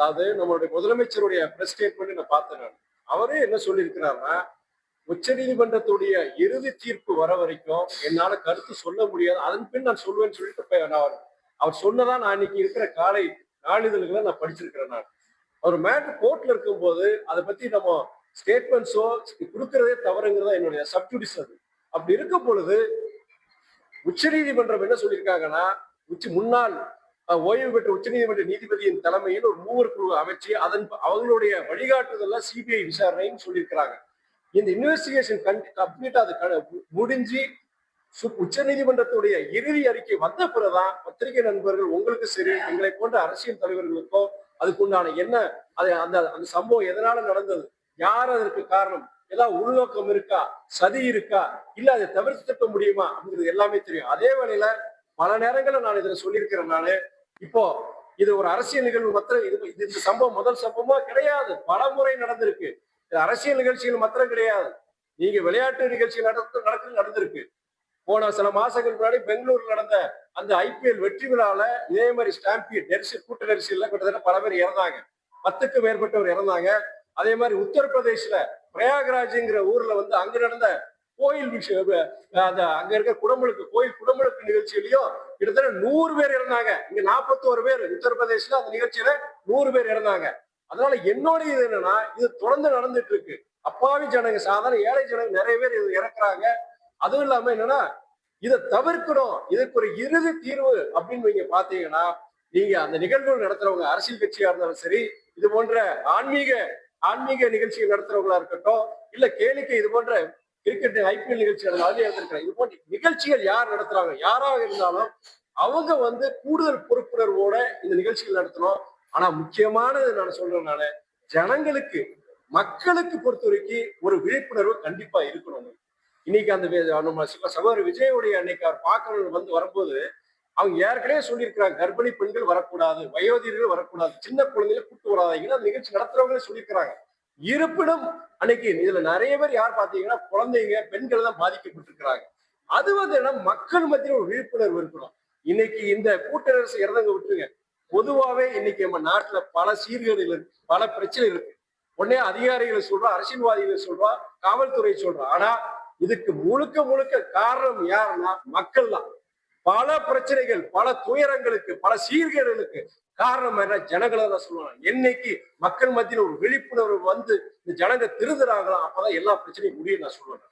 அதாவது நம்மளுடைய முதலமைச்சருடைய பிரஸ் ஸ்டேட்மெண்ட் நான் பார்த்தேன் நான். அவரே என்ன சொல்லியிருக்கிறாருன்னா உச்சநீதிமன்றத்துடைய இறுதி தீர்ப்பு வர வரைக்கும் என்னால கருத்து சொல்ல முடியாது. அதன் பின் நான் சொல்லுவேன்னு சொல்லிட்டு நான் அவர் அவர் சொன்னதா நான் இன்னைக்கு இருக்கிற காலை நாளிதழ்களை நான் படிச்சிருக்கிறேன் நான். அவர் மேட்ரு கோர்ட்ல இருக்கும்போது அதை பத்தி நம்ம ஸ்டேட்மெண்ட்ஸோ கொடுக்கறதே தவறுங்கிறதா என்னுடைய சப்ஜுடிஸ் அது. அப்படி இருக்கும் பொழுது உச்சநீதிமன்றம் என்ன சொல்லியிருக்காங்கன்னா உச்சி முன்னாள் ஓய்வு பெற்ற உச்சநீதிமன்ற நீதிபதியின் தலைமையில் ஒரு மூவர் குழு அமைச்சு அதன் அவங்களுடைய வழிகாட்டுதல்ல சிபிஐ விசாரணைன்னு சொல்லியிருக்கிறாங்க. இந்த இன்வெஸ்டிகேஷன் கம்ப்ளீட்டா அது க- முடிஞ்சு சு- உச்சநீதிமன்றத்துடைய இறுதி அறிக்கை வந்த பிறகுதான் பத்திரிகை நண்பர்கள் உங்களுக்கு சரி எங்களை போன்ற அரசியல் தலைவர்களுக்கோ அதுக்குண்டான என்ன அது அந்த அந்த சம்பவம் எதனால நடந்தது யார் அதற்கு காரணம் ஏதாவது உள்நோக்கம் இருக்கா சதி இருக்கா இல்ல அதை தவிர்த்துக்க முடியுமா அப்படிங்கிறது எல்லாமே தெரியும். அதே வேளையில பல நேரங்களில் நான் இதுல சொல்லியிருக்கிறேன் நானு. இப்போ இது ஒரு அரசியல் நிகழ்வு மாத்திரம் இது இந்த சம்பவம் முதல் சம்பவமா கிடையாது. பல முறை நடந்திருக்கு. அரசியல் நிகழ்ச்சிகள் மாத்திரம் கிடையாது. நீங்க விளையாட்டு நிகழ்ச்சி நடத்த நடக்கிறது நடந்திருக்கு. போன சில மாசங்களுக்கு முன்னாடி பெங்களூர்ல நடந்த அந்த ஐபிஎல் வெற்றி விழால இதே மாதிரி ஸ்டாம்பியட் நெரிசல் கூட்ட நெரிசல்ல கிட்டத்தட்ட பல பேர் இறந்தாங்க. பத்துக்கு மேற்பட்டவர் இறந்தாங்க. அதே மாதிரி உத்தரப்பிரதேஷ்ல பிரயாகராஜ்ங்கிற ஊர்ல வந்து அங்க நடந்த கோயில் விஷயம் அந்த அங்க இருக்க குடமுழுக்கு கோயில் குடமுழுக்கு நிகழ்ச்சியிலையும் கிட்டத்தட்ட நூறு பேர் இறந்தாங்க. இங்க நாற்பத்தோரு பேர் உத்தரப்பிரதேஷ்ல அந்த நிகழ்ச்சியில நூறு பேர் இறந்தாங்க. அதனால என்னோட இது என்னன்னா இது தொடர்ந்து நடந்துட்டு இருக்கு. அப்பாவி ஜனங்க சாதாரண ஏழை ஜனங்க நிறைய பேர் இது இறக்குறாங்க. அதுவும் இல்லாம என்னன்னா இதை தவிர்க்கணும். இதற்கு ஒரு இறுதி தீர்வு அப்படின்னு நீங்க பாத்தீங்கன்னா நீங்க அந்த நிகழ்வுகள் நடத்துறவங்க அரசியல் கட்சியா இருந்தாலும் சரி இது போன்ற ஆன்மீக ஆன்மீக நிகழ்ச்சிகள் நடத்துறவங்களா இருக்கட்டும் இல்ல கேளிக்கை இது போன்ற கிரிக்கெட் ஐபிஎல் நிகழ்ச்சி நிறைய இருந்திருக்கிறேன் இது போன்ற நிகழ்ச்சிகள் யார் நடத்துறாங்க? யாராக இருந்தாலும் அவங்க வந்து கூடுதல் பொறுப்புணர்வோட இந்த நிகழ்ச்சிகள் நடத்தணும். ஆனா முக்கியமானது நான் சொல்றேன் நானு ஜனங்களுக்கு மக்களுக்கு பொறுத்த வரைக்கும் ஒரு விழிப்புணர்வு கண்டிப்பா இருக்கணும். இன்னைக்கு அந்த நம்ம சகோ- சகோதரர் விஜயுடைய அன்னைக்கு அவர் பார்க்கணும் வந்து வரும்போது அவங்க ஏற்கனவே சொல்லியிருக்கிறாங்க கர்ப்பிணி பெண்கள் வரக்கூடாது வயோதிகர்கள் வரக்கூடாது சின்ன குழந்தைகளை கூட்டு வராதீங்கன்னு அந்த நிகழ்ச்சி நடத்துறவங்களே சொல்லியிருக்கிறாங்க. இருப்பினும் அன்னைக்கு இதுல நிறைய பேர் யார் பாத்தீங்கன்னா குழந்தைங்க பெண்கள் தான் பாதிக்கப்பட்டிருக்கிறாங்க. அது வந்து என்ன மக்கள் மத்தியில் ஒரு விழிப்புணர்வு இருக்கணும். இன்னைக்கு இந்த கூட்டரசு இறந்தவங்க விட்டுருங்க. பொதுவாவே இன்னைக்கு நம்ம நாட்டுல பல சீர்கேடுகள் இருக்கு பல பிரச்சனை இருக்கு. உடனே அதிகாரிகளை சொல்றோம் அரசியல்வாதிகளை சொல்றோம் காவல்துறை சொல்றோம் ஆனா இதுக்கு முழுக்க முழுக்க காரணம் யாருன்னா மக்கள் தான் பல பிரச்சனைகள் பல துயரங்களுக்கு பல சீர்கேடுகளுக்கு காரணம் என்ன? ஜனங்களை தான் சொல்லுவாங்க. என்னைக்கு மக்கள் மத்தியில் ஒரு விழிப்புணர்வு வந்து இந்த ஜனங்க திருந்துறாங்களோ அப்பதான் எல்லா பிரச்சனையும் முடியும் நான் சொல்லுவேன்.